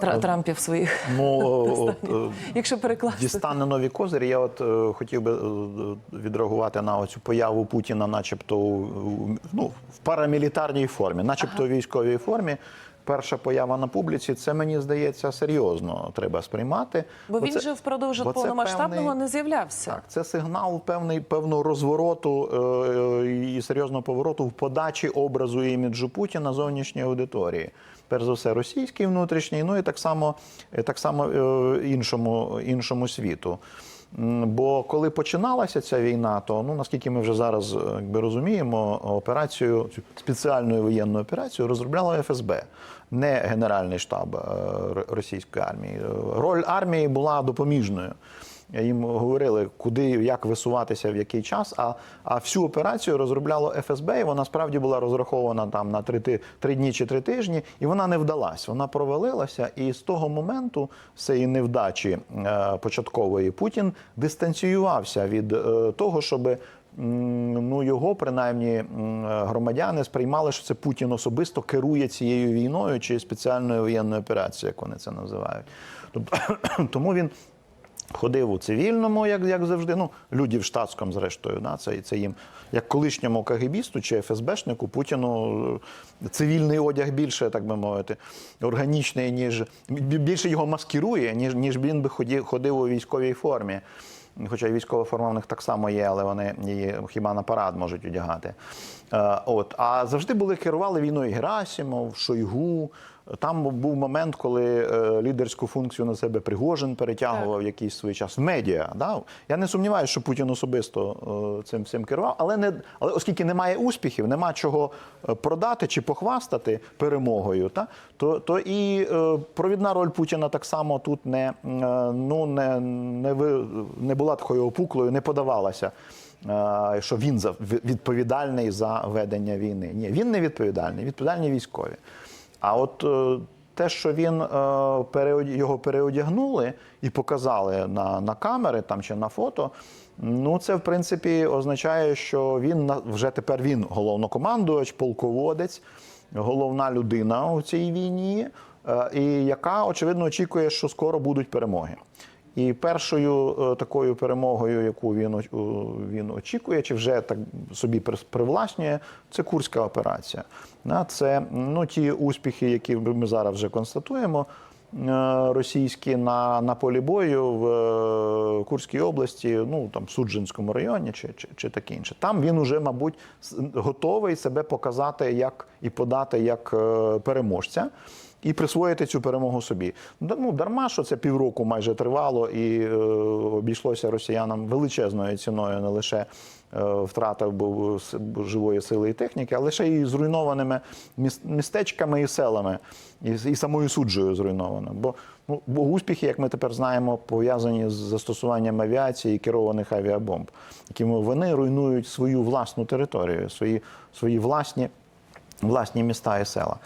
Тра- Трампів своїх, Ну, от, е, якщо перекласти. дістане нові козирі. Я от е, хотів би е, відреагувати на оцю появу Путіна, начебто ну, в парамілітарній формі, начебто у військовій формі. Перша поява на публіці, це мені здається серйозно треба сприймати. Бо він це- же впродовж повномасштабного певний- не з'являвся. Так, це сигнал певний певного розвороту е, і серйозного повороту в подачі образу і іміджу Путіна зовнішньої аудиторії. Перш за все, російський внутрішній, ну і так само, так само е, іншому, іншому світу. Бо коли починалася ця війна, то ну наскільки ми вже зараз е, якби розуміємо, операцію спеціальну воєнну операцію розробляла ФСБ, не Генеральний штаб е, російської армії. Роль армії була допоміжною. Їм говорили, куди як висуватися в який час. А, а всю операцію розробляло ФСБ, і вона справді була розрахована там на три, три дні чи три тижні, і вона не вдалась. Вона провалилася. І з того моменту, цієї невдачі е, початкової, Путін дистанціювався від е, того, щоб ну його принаймні громадяни сприймали, що це Путін особисто керує цією війною чи спеціальною воєнною операцією, як вони це називають. Тобто тому він. Ходив у цивільному, як, як завжди. Ну, люди в штатському, зрештою, да, це, це їм, як колишньому КГБісту чи ФСБшнику, Путіну е, цивільний одяг більше, так би мовити, органічний, ніж більше його маскирує, ніж, ніж він би ходив, ходив у військовій формі. Хоча військова форма в них так само є, але вони її хіба на парад можуть одягати. Е, От. А завжди були керували війною Герасимов, Шойгу. Там був момент, коли е, лідерську функцію на себе Пригожин перетягував якийсь свій час в медіа. Да? Я не сумніваюся, що Путін особисто е, цим цим керував, але не але оскільки немає успіхів, нема чого е, продати чи похвастати перемогою, та то, то і провідна роль Путіна так само тут не, ну, не, не, ви, не була такою опуклою, не подавалася. Що він за відповідальний за ведення війни? Ні, він не відповідальний, відповідальні військові. А от е, те, що він е, його переодягнули і показали на, на камери там чи на фото. Ну, це в принципі означає, що він вже тепер він головнокомандувач, полководець, головна людина у цій війні, е, і яка очевидно очікує, що скоро будуть перемоги. І першою е, такою перемогою, яку він, він очікує, чи вже так собі привласнює, це Курська операція. Це ну, ті успіхи, які ми зараз вже констатуємо. е, Російські на, на полі бою в е, Курській області, ну там Суджинському районі, чи, чи, чи таке інше. Там він уже, мабуть, готовий себе показати як і подати як переможця і присвоїти цю перемогу собі. Ну дарма, що це півроку майже тривало, і е, обійшлося росіянам величезною ціною не лише е, втрата живої сили і техніки, а лише і зруйнованими містечками і селами, і, і самою суджею зруйновано. Бо ну, бо успіхи, як ми тепер знаємо, пов'язані з застосуванням авіації і керованих авіабомб, якими вони руйнують свою власну територію, свої, свої власні власні міста і села.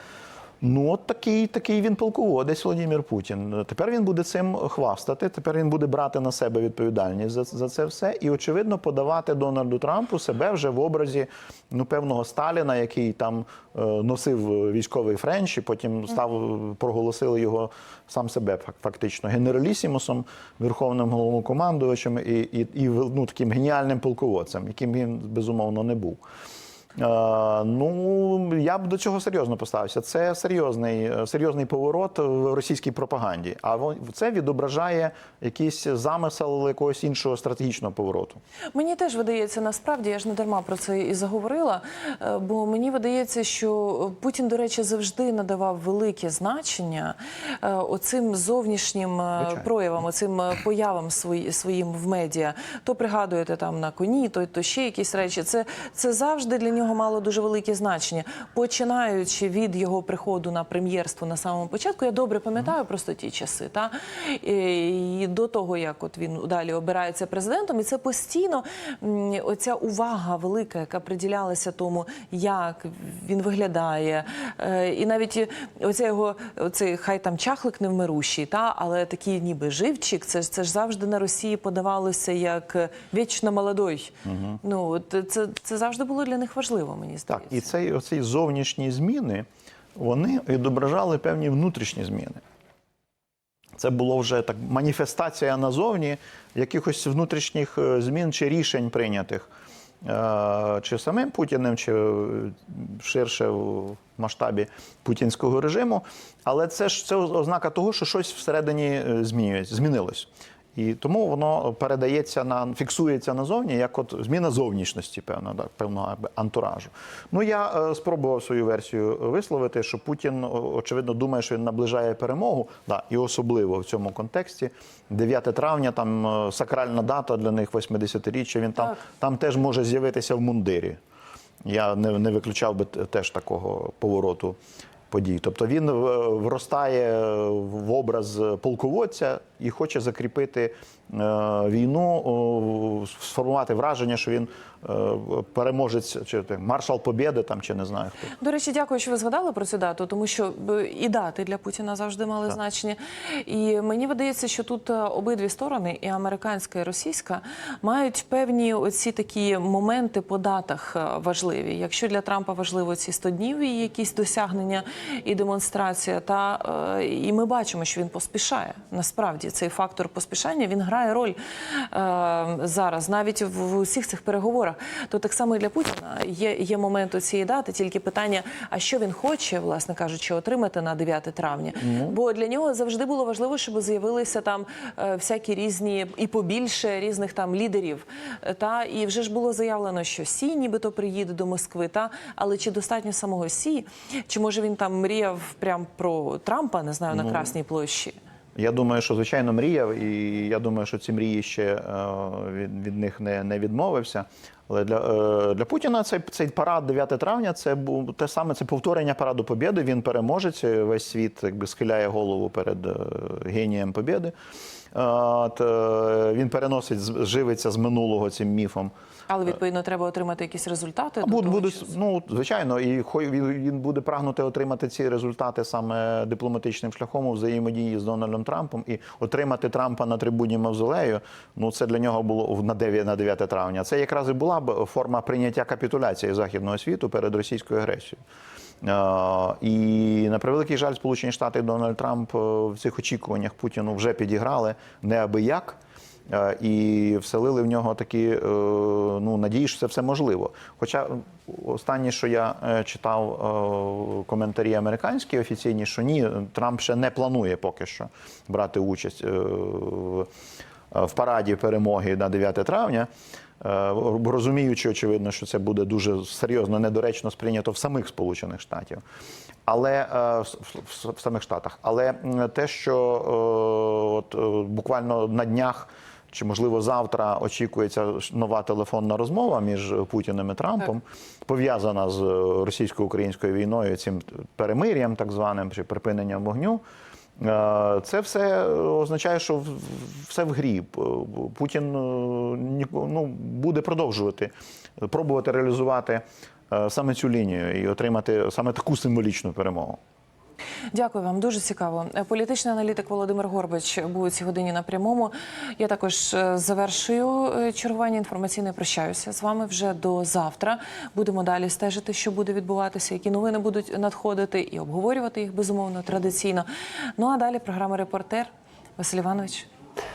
Ну, от такий, такий він полководець Володимир Путін. Тепер він буде цим хвастати. Тепер він буде брати на себе відповідальність за, за це все і, очевидно, подавати Дональду Трампу себе вже в образі ну, певного Сталіна, який там е, носив військовий френч, і потім став проголосили його сам себе фак- фактично генералісімусом, верховним головнокомандувачем і, і, і ну, таким геніальним полководцем, яким він безумовно не був. Е, Ну, я б до цього серйозно поставився. Це серйозний, е, серйозний поворот в російській пропаганді. А це відображає якийсь замисел якогось іншого стратегічного повороту. Мені теж видається, насправді я ж не дарма про це і заговорила. е, Бо мені видається, що Путін, до речі, завжди надавав велике значення оцим зовнішнім Звичайно. проявам, оцим появам свої- своїм в медіа. То пригадуєте там на коні, то, то ще якісь речі. Це, це завжди для нього мало дуже велике значення. Починаючи від його приходу на прем'єрство на самому початку, я добре пам'ятаю просто ті часи. Та? І, до того, як от він далі обирається президентом, і це постійно оця увага велика, яка приділялася тому, як він виглядає. Е, І навіть оця його оцей хай там чахлик невмирущий, та але такий ніби живчик. Це ж це ж завжди на Росії подавалося як вічно молодой. Ну от це, це завжди було для них важливо, мені Так, і цей оці зовнішні зміни вони відображали певні внутрішні зміни. Це було вже так маніфестація назовні якихось внутрішніх е, змін чи рішень прийнятих е, чи самим Путіним, чи е, ширше в масштабі путінського режиму. Але це ж це ознака того, що щось всередині змінюється, змінилось. І тому воно передається на фіксується назовні, як от зміна зовнішності, певно, так, певного антуражу. Ну я е, спробував свою версію висловити, що Путін очевидно думає, що він наближає перемогу, да, і особливо в цьому контексті. 9 травня, там е, сакральна дата для них 80-річчя. Він там, там теж може з'явитися в мундирі. Я не, не виключав би теж такого повороту подій. Тобто він е, вростає в образ полководця і хоче закріпити е, війну, сформувати враження, що він е, переможець чи маршал Побєди там, чи не знаю хто. До речі, дякую, що ви згадали про цю дату, тому що і дати для Путіна завжди мали значення. І мені видається, що тут обидві сторони, і американська, і російська, мають певні оці такі моменти по датах важливі. Якщо для Трампа важливо ці 100 днів і якісь досягнення і демонстрація, та е, і ми бачимо, що він поспішає. Насправді цей фактор поспішання він грає роль е, зараз, навіть в, в усіх цих переговорах. То так само і для Путіна є, є момент цієї дати, тільки питання: а що він хоче, власне кажучи, отримати на 9 травня? Бо для нього завжди було важливо, щоб з'явилися там е, всякі різні і побільше різних там лідерів. Та і вже ж було заявлено, що Сі нібито приїде до Москви. Та але чи достатньо самого Сі? Чи може він там мріяв прям про Трампа, не знаю, на Красній площі? Я думаю, що звичайно мріяв, і я думаю, що ці мрії ще е, від, від них не, не відмовився. Але для, е, для Путіна цей, цей парад 9 травня це був те саме це повторення параду Побєди. Він переможець. Весь світ якби схиляє голову перед е, генієм Побєди. Е, От, е, він переносить, з- живиться з минулого цим міфом. Але відповідно треба отримати якісь результати. Буд, буде, ну, звичайно, і хой- він, він буде прагнути отримати ці результати саме дипломатичним шляхом у взаємодії з Дональдом Трампом і отримати Трампа на трибуні Мавзолею. Ну це для нього було на 9, на 9 травня. Це якраз і була б форма прийняття капітуляції західного світу перед російською агресією. І на превеликий жаль, Сполучені Штати і Дональд Трамп е, в цих очікуваннях Путіну вже підіграли неабияк. Е, і вселили в нього такі е, ну, надії, що це все можливо. Хоча останнє, що я е, читав коментарі американські офіційні, що ні, Трамп ще не планує поки що брати участь в- параді перемоги на 9 травня. Розуміючи, очевидно, що це буде дуже серйозно недоречно сприйнято в самих Сполучених Штатів, але в, самих Штатах. Але те, що от буквально на днях. Чи можливо завтра очікується нова телефонна розмова між Путіним і Трампом, пов'язана з російсько-українською війною, цим перемир'ям, так званим чи припиненням вогню. Е, Це все означає, що все в грі. Путін е, ну, буде продовжувати пробувати реалізувати е, саме цю лінію і отримати саме таку символічну перемогу. Дякую вам, дуже цікаво. Е, Політичний аналітик Володимир Горбач був у цій годині на прямому. Я також е, завершую е, чергування інформаційне. Прощаюся з вами вже до завтра. Будемо далі стежити, що буде відбуватися, які новини будуть надходити, і обговорювати їх безумовно традиційно. Ну а далі програма Репортер Василь Іванович.